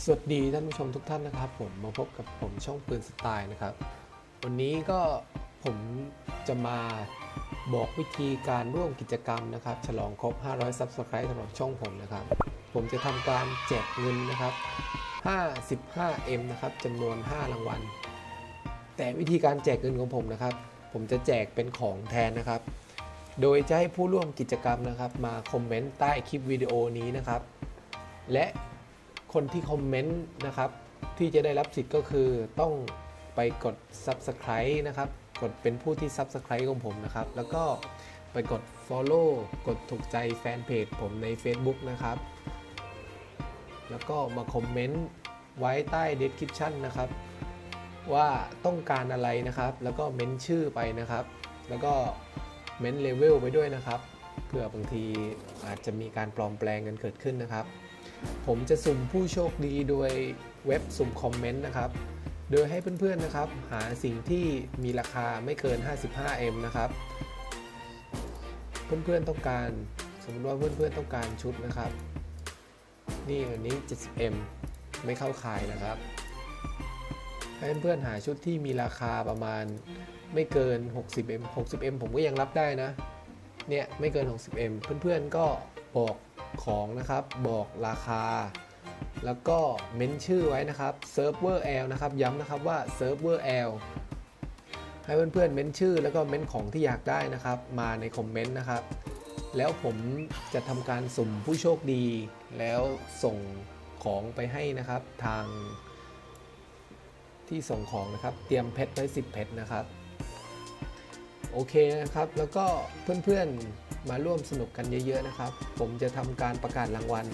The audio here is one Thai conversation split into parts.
สวัสดีท่านผู้ชมทุกท่านนะครับ ผมมาพบกับผมช่องปืนสไตล์นะครับ วันนี้ก็ผมจะมาบอกวิธีการร่วมกิจกรรมนะครับ ฉลองครบ 500 Subscribe สำหรับช่องผมนะครับ ผมจะทำการแจกเงินนะครับ 55M นะครับจำนวน 5 รางวัล แต่วิธีการแจกเงินของผมนะครับ ผมจะแจกเป็นของแทนนะครับ โดยจะให้ผู้ร่วมกิจกรรมนะครับ มาคอมเมนต์ใต้คลิปวิดีโอนี้นะครับ และ คนที่คอมเมนต์นะครับ ที่จะได้รับสิทธิ์ก็คือต้องไปกด Subscribe นะครับ กดเป็นผู้ที่ Subscribe ของผมนะครับ แล้วก็ไปกด Follow กดถูกใจแฟนเพจผมใน Facebook นะครับ แล้วก็มาคอมเมนต์ไว้ใต้ Description นะครับ ว่าต้องการอะไรนะครับ แล้วก็เม้นชื่อไปนะครับ แล้วก็เม้นเลเวลไปด้วยนะครับ เพื่อบางทีอาจจะมีการปลอมแปลงกันเกิดขึ้นนะครับ ผมจะสุ่มผู้โชคดีโดยเว็บสุ่มคอมเมนต์นะครับ โดยให้เพื่อนๆนะครับ หาสิ่งที่มีราคาไม่เกิน 55M นะครับ เพื่อนๆต้องการ สมมติว่าเพื่อนๆต้องการชุดนะครับ นี่อันนี้ 70M ไม่เข้าขายนะครับ ให้เพื่อนๆหาชุดที่มีราคาประมาณไม่เกิน 60M 60M ผมก็ยังรับได้นะ เนี่ยไม่เกิน 60M เพื่อนๆก็ บอกของนะครับ บอกราคา แล้วก็เม้นชื่อไว้นะครับเซิร์ฟเวอร์ L นะครับ ย้ำนะครับว่าเซิร์ฟเวอร์ L ให้เพื่อนๆเม้นชื่อแล้วก็เม้นของที่อยากได้นะครับ มาในคอมเมนต์นะครับ แล้วผมจะทำการสุ่มผู้โชคดี แล้วส่งของไปให้นะครับทางที่ส่งของนะครับ เตรียมเพชรไว้10เพชรนะครับ โอเคนะครับ แล้วก็เพื่อนๆ มาร่วมสนุกกันเยอะๆนะครับ ผมจะทำการประกาศรางวัล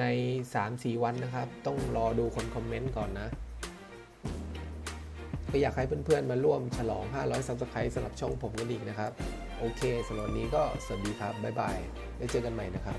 ใน 3-4 วันนะครับ ต้องรอดูคนคอมเมนต์ก่อนนะ ก็อยากให้เพื่อนๆมาร่วมฉลอง 500 Subscribe สำหรับช่องผมกันอีกนะครับ โอเคสำหรับวันนี้ก็สวัสดีครับ บ๊ายบาย แล้วเจอกันใหม่นะครับ